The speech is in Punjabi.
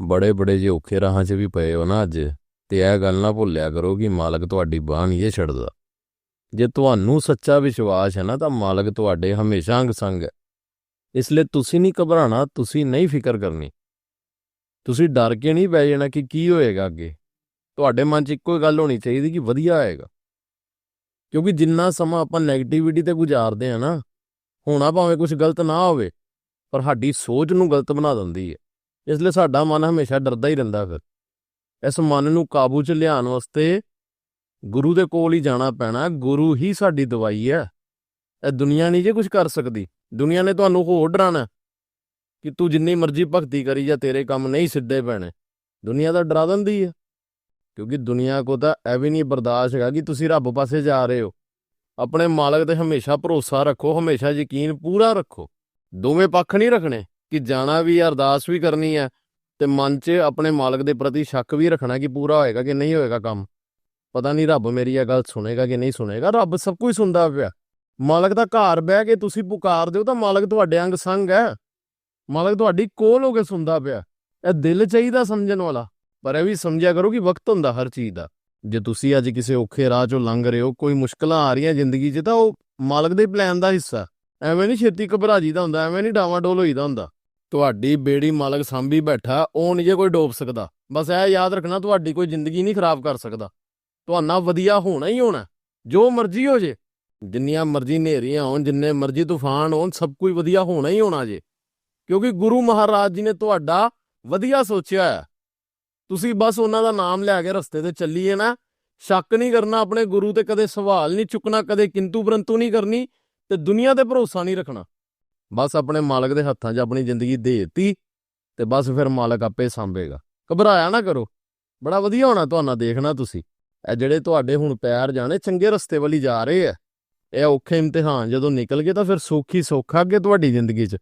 ਬੜੇ ਬੜੇ ਜੇ ਔਖੇ ਰਾਹਾਂ 'ਚ ਵੀ ਪਏ ਹੋ ਨਾ ਅੱਜ, ਤੇ ਇਹ ਗੱਲ ਨਾ ਭੁੱਲਿਆ ਕਰੋ ਕਿ ਮਾਲਕ ਤੁਹਾਡੀ ਬਾਹ ਨਹੀਂ ਜੇ ਛੱਡਦਾ। ਜੇ ਤੁਹਾਨੂੰ ਸੱਚਾ ਵਿਸ਼ਵਾਸ ਹੈ ਨਾ, ਤਾਂ ਮਾਲਕ ਤੁਹਾਡੇ ਹਮੇਸ਼ਾ ਅੰਗ ਸੰਗ ਹੈ। ਇਸ ਲਈ ਤੁਸੀਂ ਨਹੀਂ ਘਬਰਾਣਾ ਤੁਸੀਂ ਨਹੀਂ ਫਿਕਰ ਕਰਨੀ। ਤੁਸੀਂ ਡਰ ਕੇ ਨਹੀਂ ਬਹਿ ਜਾਣਾ ਕਿ ਕੀ ਹੋਏਗਾ ਅੱਗੇ। ਤੁਹਾਡੇ ਮਨ 'ਚ ਇੱਕੋ ਹੀ ਗੱਲ ਹੋਣੀ ਚਾਹੀਦੀ ਕਿ ਵਧੀਆ ਆਏਗਾ ਕਿਉਂਕਿ ਜਿੰਨਾ ਸਮਾਂ ਆਪਾਂ 네ਗੇਟਿਵਿਟੀ ਤੇ ਗੁਜ਼ਾਰਦੇ ਆ ਨਾ, ਹੋਣਾ ਭਾਵੇਂ ਕੁਝ ਗਲਤ ਨਾ ਹੋਵੇ, ਪਰ ਸਾਡੀ ਸੋਚ ਨੂੰ ਗਲਤ ਬਣਾ ਦਿੰਦੀ ਹੈ। ਇਸ ਲਈ ਸਾਡਾ ਮਨ ਹਮੇਸ਼ਾ ਡਰਦਾ ਹੀ ਰਹਿੰਦਾ ਫਿਰ। ਇਸ ਮਨ ਨੂੰ ਕਾਬੂ 'ਚ ਲਿਆਉਣ ਵਾਸਤੇ ਗੁਰੂ ਦੇ ਕੋਲ ਹੀ ਜਾਣਾ ਪੈਣਾ, ਗੁਰੂ ਹੀ ਸਾਡੀ ਦਵਾਈ ਹੈ। ਇਹ ਦੁਨੀਆ ਨਹੀਂ ਜੇ ਕੁਝ ਕਰ ਸਕਦੀ। ਦੁਨੀਆ ਨੇ ਤੁਹਾਨੂੰ ਹੋਰ ਡਰਾਣਾ ਕਿ ਤੂੰ ਜਿੰਨੀ ਮਰਜ਼ੀ ਭਗਤੀ ਕਰੀ ਜਾ ਤੇਰੇ ਕੰਮ ਨਹੀਂ ਸਿੱਧੇ ਪੈਣੇ। ਦੁਨੀਆ ਤਾਂ ਡਰਾ ਦਿੰਦੀ ਹੈ। ਕਿਉਂਕਿ ਦੁਨੀਆ ਕੋ ਤਾਂ ਇਹ ਵੀ ਨਹੀਂ ਬਰਦਾਸ਼ਤ ਹੈਗਾ ਕਿ ਤੁਸੀਂ ਰੱਬ ਪਾਸੇ ਜਾ ਰਹੇ ਹੋ। ਆਪਣੇ ਮਾਲਕ ਤੇ ਹਮੇਸ਼ਾ ਭਰੋਸਾ ਰੱਖੋ, ਹਮੇਸ਼ਾ ਯਕੀਨ ਪੂਰਾ ਰੱਖੋ। ਦੋਵੇਂ ਪੱਖ ਨਹੀਂ ਰੱਖਣੇ। ਕਿ ਜਾਣਾ ਵੀ ਹੈ, ਅਰਦਾਸ ਵੀ ਕਰਨੀ ਹੈ ਤੇ ਮਨ 'ਚ ਆਪਣੇ ਮਾਲਕ ਦੇ ਪ੍ਰਤੀ ਸ਼ੱਕ ਵੀ ਰੱਖਣਾ ਕਿ ਪੂਰਾ ਹੋਏਗਾ ਕਿ ਨਹੀਂ ਹੋਏਗਾ ਕੰਮ। ਪਤਾ ਨਹੀਂ ਰੱਬ ਮੇਰੀ ਇਹ ਗੱਲ ਸੁਣੇਗਾ ਕਿ ਨਹੀਂ ਸੁਣੇਗਾ। ਰੱਬ ਸਭ ਕੁਝ ਸੁਣਦਾ ਪਿਆ। ਮਾਲਕ ਦਾ ਘਰ ਬਹਿ ਕੇ ਤੁਸੀਂ ਪੁਕਾਰ ਦਿਓ ਤਾਂ ਮਾਲਕ ਤੁਹਾਡੇ ਅੰਗ ਸੰਗ ਹੈ। ਮਾਲਕ ਤੁਹਾਡੀ ਕੋਲ ਹੋ ਕੇ ਸੁਣਦਾ ਪਿਆ। ਇਹ ਦਿਲ ਚਾਹੀਦਾ ਸਮਝਣ ਵਾਲਾ। ਪਰ ਇਹ ਵੀ ਸਮਝਿਆ ਕਰੋ ਕਿ ਵਕਤ ਹੁੰਦਾ ਹਰ ਚੀਜ਼ ਦਾ। ਜੇ ਤੁਸੀਂ ਅੱਜ ਕਿਸੇ ਔਖੇ ਰਾਹ ਚੋਂ ਲੰਘ ਰਹੇ ਹੋ ਕੋਈ ਮੁਸ਼ਕਲਾਂ ਆ ਰਹੀਆਂ ਜ਼ਿੰਦਗੀ 'ਚ ਤਾਂ ਉਹ ਮਾਲਕ ਦੇ ਪਲਾਨ ਦਾ ਹਿੱਸਾ। ਐਵੇਂ ਨਹੀਂ ਛੇਤੀ ਘਬਰਾ ਜੀਦਾ ਹੁੰਦਾ ਐਵੇਂ ਨਹੀਂ ਡਾਵਾਂ ਡੋਲ ਹੋਈਦਾ ਹੁੰਦਾ। ਤੁਹਾਡੀ ਬੇੜੀ ਮਾਲਕ ਸਾਂਭੀ ਬੈਠਾ, ਉਹ ਨਹੀਂ ਜੇ ਕੋਈ ਡੋਬ ਸਕਦਾ। ਬਸ ਇਹ ਯਾਦ ਰੱਖਣਾ, ਤੁਹਾਡੀ ਕੋਈ ਜ਼ਿੰਦਗੀ ਨਹੀਂ ਖਰਾਬ ਕਰ ਸਕਦਾ। ਤੁਹਾਨਾ ਵਧੀਆ ਹੋਣਾ ਹੀ ਹੋਣਾ, ਜੋ ਮਰਜ਼ੀ ਹੋ ਜੇ। ਜਿੰਨੀਆਂ ਮਰਜ਼ੀ ਨੇਰੀਆਂ ਹੋਣ, ਜਿੰਨੇ ਮਰਜ਼ੀ ਤੂਫਾਨ ਹੋਣ, ਸਭ ਕੁਝ ਵਧੀਆ ਹੋਣਾ ਹੀ ਹੋਣਾ ਜੇ। ਕਿਉਂਕਿ ਗੁਰੂ ਮਹਾਰਾਜ ਜੀ ਨੇ ਤੁਹਾਡਾ ਵਧੀਆ ਸੋਚਿਆ ਹੈ ਤੁਸੀਂ ਬਸ ਉਹਨਾਂ ਦਾ ਨਾਮ ਲੈ ਕੇ ਰਸਤੇ ਤੇ ਚੱਲੀਏ ਨਾ। ਸ਼ੱਕ ਨਹੀਂ ਕਰਨਾ ਆਪਣੇ ਗੁਰੂ ਤੇ ਕਦੇ ਸਵਾਲ ਨਹੀਂ ਚੁੱਕਣਾ, ਕਦੇ ਕਿੰਤੂ ਪਰੰਤੂ ਨਹੀਂ ਕਰਨੀ, ਤੇ ਦੁਨੀਆ ਤੇ ਭਰੋਸਾ ਨਹੀਂ ਰੱਖਣਾ। ਬਸ ਆਪਣੇ ਮਾਲਕ ਦੇ ਹੱਥਾਂ 'ਚ ਆਪਣੀ ਜ਼ਿੰਦਗੀ ਦੇ ਦਿੱਤੀ ਤੇ ਬਸ ਫਿਰ ਮਾਲਕ ਆਪੇ ਸੰਭੇਗਾ। ਘਬਰਾਇਆ ਨਾ ਕਰੋ। ਬੜਾ ਵਧੀਆ ਹੋਣਾ ਤੁਹਾਨੂੰ ਦੇਖਣਾ ਤੁਸੀਂ। ਇਹ ਜਿਹੜੇ ਤੁਹਾਡੇ ਹੁਣ ਪੈਰ ਜਾਣੇ ਚੰਗੇ ਰਸਤੇ ਵੱਲ ਜਾ ਰਹੇ ਆ। ਇਹ ਔਖੇ ਇਮਤਿਹਾਨ ਜਦੋਂ ਨਿਕਲ ਗਏ ਤਾਂ ਫਿਰ ਸੌਖੀ ਸੌਖਾ ਅੱਗੇ ਤੁਹਾਡੀ ਜ਼ਿੰਦਗੀ 'ਚ।